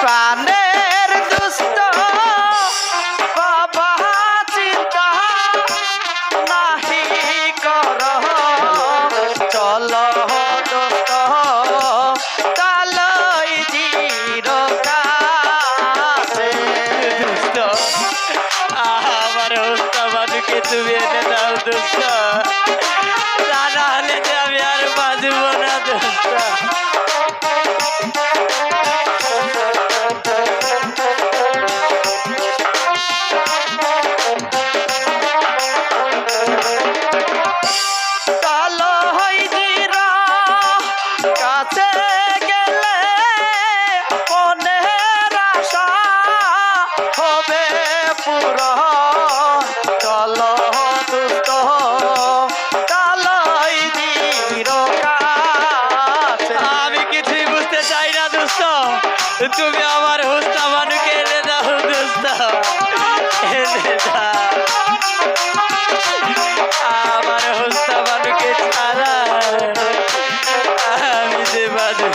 প্রাণের দুস্থ বাবা, চিন্তা নাহি কর। চল দোস্ত কালই জির দুষ্ট। আমার হোস্তা মানুকে তুমি এনে দাও, দুষ্ট। তুমি আমার হোস্তা মানুকে এনে দাও, দুষ্ট। এনে দাও। আমার হোস্তা মানুকে ছাড়া আমি যে বাঁচব